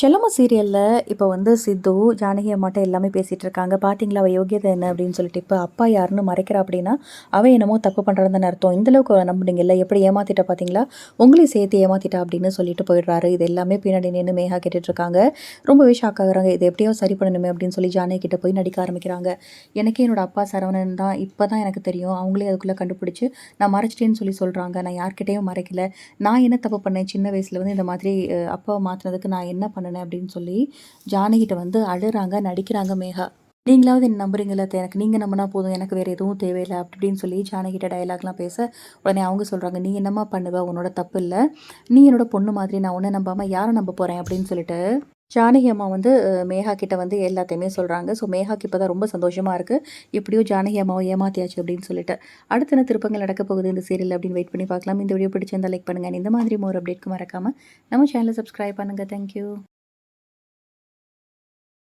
செல்லம்மா சீரியலில் இப்போ வந்து சித்து ஜானகி அம்மாட்ட எல்லாமே பேசிகிட்டு இருக்காங்க. பார்த்தீங்களா அவள் யோகியதை என்ன அப்படின்னு சொல்லிட்டு இப்போ அப்பா யாருன்னு மறைக்கிறா அப்படின்னா அவன் என்னமோ தப்பு பண்ணுறதுன்னு அர்த்தம். இந்தளவுக்கு நம்பினீங்கல்ல? எப்படி ஏமாத்திட்டா பார்த்தீங்களா உங்களையும் சேர்த்து ஏமாத்திட்டா அப்படின்னு சொல்லிட்டு போயிடுறாரு. இது எல்லாமே பின்னாடி நின்று மேகா கேட்டுட்ருக்காங்க ரொம்பவே ஷாக் ஆகுறாங்க. இது எப்படியோ சரி பண்ணணுமே அப்படின்னு சொல்லி ஜானகி கிட்ட போய் நடிக்க ஆரம்பிக்கிறாங்க. எனக்கே என்னோட அப்பா சரவணன் தான் இப்போ தான் எனக்கு தெரியும். அவங்களே அதுக்குள்ளே கண்டுபிடிச்சி நான் மறைச்சிட்டேன்னு சொல்லி சொல்கிறாங்க நான் யார்கிட்டையும் மறைக்கல. நான் என்ன தப்பு பண்ணேன்? சின்ன வயசில் வந்து இந்த மாதிரி அப்பாவை மாற்றினதுக்கு நான் என்ன பண்ணினேன் அப்படின்னு சொல்லி ஜானகிட்ட வந்து அழுறாங்க நடிக்கிறாங்க மேகா. நீங்களாவது என்ன நம்புறீங்களா எனக்கு நீங்கள் நம்பினா போதும் எனக்கு வேறு எதுவும் தேவையில்லை அப்படின்னு சொல்லி ஜானகிட்ட டைலாக்லாம் பேச உடனே அவங்க சொல்கிறாங்க நீ என்னம்மா பண்ணுவ? உன்னோட தப்பு இல்லை. நீ என்னோட பொண்ணு மாதிரி நான் உன்னை நம்பாமல் யாரை நம்ப போகிறேன் அப்படின்னு சொல்லிட்டு ஜானகி அம்மா வந்து மேகா கிட்ட வந்து எல்லாத்தையுமே சொல்கிறாங்க ஸோ மேகாக்கு இப்போ தான் ரொம்ப சந்தோஷமாக இருக்குது எப்படியோ ஜானகி அம்மாவை ஏமாத்தியாச்சு அப்படின்னு சொல்லிட்டு. அடுத்த என்ன திருப்பங்கள் நடக்க போகுது இந்த சீரியல் அப்படின்னு வெயிட் பண்ணி பார்க்கலாம். இந்த வீடியோ பிடிச்சிருந்தால் லைக் பண்ணுங்கள் இந்த மாதிரி மோர் அப்டேட்க்கு மறக்காமல் நம்ம சேனலை சப்ஸ்கிரைப் பண்ணுங்கள் தேங்க்யூ